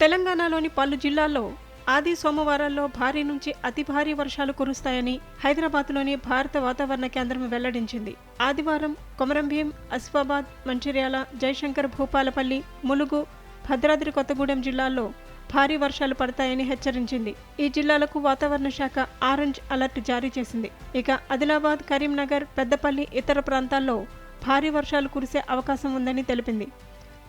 తెలంగాణలోని పలు జిల్లాల్లో ఆది సోమవారాల్లో భారీ నుంచి అతి భారీ వర్షాలు కురుస్తాయని హైదరాబాద్లోని భారత వాతావరణ కేంద్రం వెల్లడించింది. ఆదివారం కొమరంభీం అసిఫాబాద్ మంచిర్యాల జయశంకర్ భూపాలపల్లి ములుగు భద్రాద్రి కొత్తగూడెం జిల్లాల్లో భారీ వర్షాలు పడతాయని హెచ్చరించింది. ఈ జిల్లాలకు వాతావరణ శాఖ ఆరెంజ్ అలర్ట్ జారీ చేసింది. ఇక ఆదిలాబాద్ కరీంనగర్ పెద్దపల్లి ఇతర ప్రాంతాల్లో భారీ వర్షాలు కురిసే అవకాశం ఉందని తెలిపింది.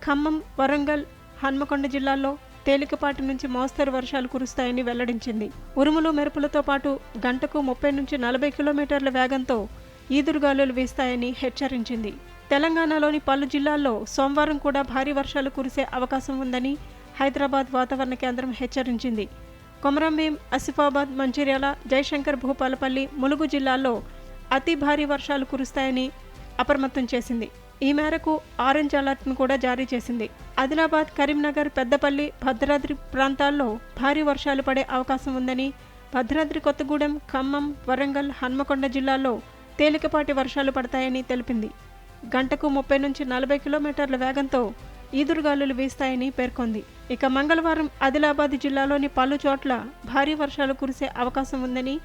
ఖమ్మం వరంగల్ హన్మకొండ జిల్లాల్లో తేలికపాటి నుంచి మోస్తరు వర్షాలు కురుస్తాయని వెల్లడించింది. ఉరుములు మెరుపులతో పాటు గంటకు ముప్పై నుంచి నలభై కిలోమీటర్ల వేగంతో ఈదురుగాలులు వీస్తాయని హెచ్చరించింది. తెలంగాణలోని పలు జిల్లాల్లో సోమవారం కూడా భారీ వర్షాలు కురిసే అవకాశం ఉందని హైదరాబాద్ వాతావరణ కేంద్రం హెచ్చరించింది. కొమరంభీం ఆసిఫాబాద్ మంచిర్యాల జయశంకర్ భూపాలపల్లి ములుగు జిల్లాల్లో అతి భారీ వర్షాలు కురుస్తాయని అప్రమత్తం చేసింది. ఈ మేరకు ఆరెంజ్ అలర్ట్ను కూడా జారీ చేసింది. ఆదిలాబాద్ కరీంనగర్ పెద్దపల్లి భద్రాద్రి ప్రాంతాల్లో భారీ వర్షాలు పడే అవకాశం ఉందని భద్రాద్రి కొత్తగూడెం ఖమ్మం వరంగల్ హన్మకొండ జిల్లాల్లో తేలికపాటి వర్షాలు పడతాయని తెలిపింది. గంటకు ముప్పై నుంచి నలభై కిలోమీటర్ల వేగంతో ఈదురుగాలులు వీస్తాయని పేర్కొంది. ఇక మంగళవారం ఆదిలాబాద్ జిల్లాలోని పలు చోట్ల భారీ వర్షాలు కురిసే అవకాశం ఉందని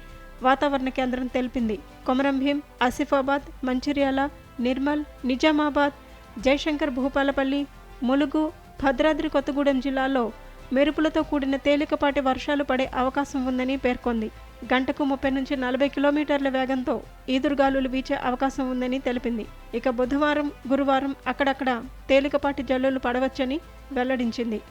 వాతావరణ కేంద్రం తెలిపింది. కొమరంభీం ఆసిఫాబాద్ మంచిర్యాల నిర్మల్ నిజామాబాద్ జయశంకర్ భూపాలపల్లి ములుగు భద్రాద్రి కొత్తగూడెం జిల్లాల్లో మెరుపులతో కూడిన తేలికపాటి వర్షాలు పడే అవకాశం ఉందని పేర్కొంది. గంటకు ముప్పై నుంచి నలభై కిలోమీటర్ల వేగంతో ఈదురుగాలులు వీచే అవకాశం ఉందని తెలిపింది. ఇక బుధవారం గురువారం అక్కడక్కడ తేలికపాటి జల్లులు పడవచ్చని వెల్లడించింది.